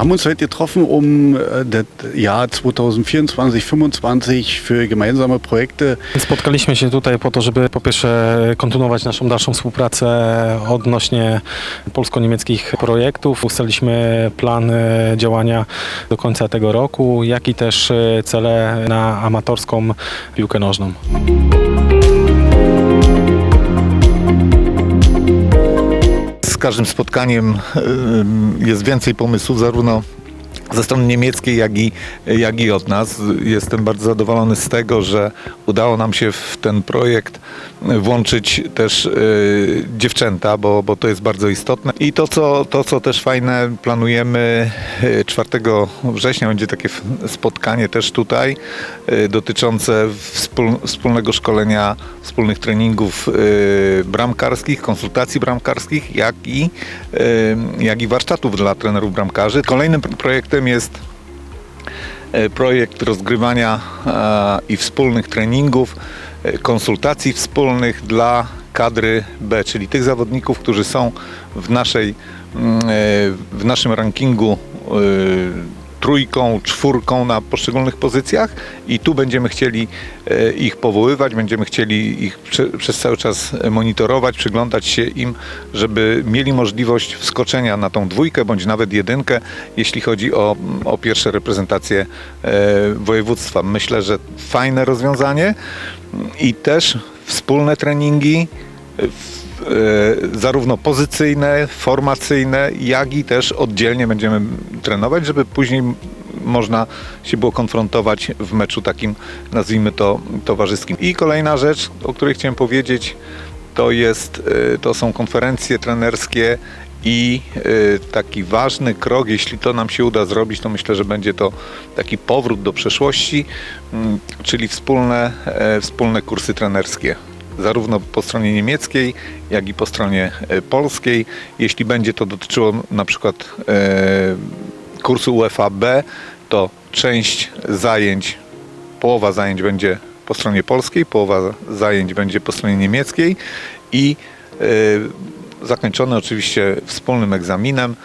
haben uns heute getroffen, um äh, das Jahr 2024-2025 für gemeinsame Projekte Spotkaliśmy się tutaj po to, żeby po pierwsze kontynuować naszą dalszą współpracę odnośnie polsko-niemieckich projektów. Ustaliliśmy plan e, działania do końca tego roku, jak i też e, cele na amatorską piłkę nożną. Każdym spotkaniem jest więcej pomysłów, zarówno ze strony niemieckiej, jak i, jak i od nas. Jestem bardzo zadowolony z tego, że udało nam się w ten projekt włączyć też y, dziewczęta, bo, bo to jest bardzo istotne. I to co, to, co też fajne, planujemy y, 4 września będzie takie spotkanie też tutaj y, dotyczące wspól, wspólnego szkolenia, wspólnych treningów y, bramkarskich, konsultacji bramkarskich, jak i, y, jak i warsztatów dla trenerów bramkarzy. Kolejnym pr- projektem jest e, projekt rozgrywania e, i wspólnych treningów, e, konsultacji wspólnych dla kadry B, czyli tych zawodników, którzy są w, naszej, mm, w naszym rankingu trójką, czwórką na poszczególnych pozycjach i tu będziemy chcieli e, ich powoływać, będziemy chcieli ich prze, przez cały czas monitorować, przyglądać się im, żeby mieli możliwość wskoczenia na tą dwójkę bądź nawet jedynkę, jeśli chodzi o, o pierwsze reprezentacje e, województwa. Myślę, że fajne rozwiązanie i też wspólne treningi zarówno pozycyjne, formacyjne, jak i też oddzielnie będziemy trenować, żeby później można się było konfrontować w meczu takim, nazwijmy to, towarzyskim. I kolejna rzecz, o której chciałem powiedzieć, to, jest, e, to są konferencje trenerskie i e, taki ważny krok, jeśli to nam się uda zrobić, to myślę, że będzie to taki powrót do przeszłości, mm, czyli wspólne, e, wspólne kursy trenerskie zarówno po stronie niemieckiej, jak i po stronie e, polskiej. Jeśli będzie to dotyczyło na przykład e, kursu UEFA B, to część zajęć, połowa zajęć będzie po stronie polskiej, połowa zajęć będzie po stronie niemieckiej i e, zakończone oczywiście wspólnym egzaminem.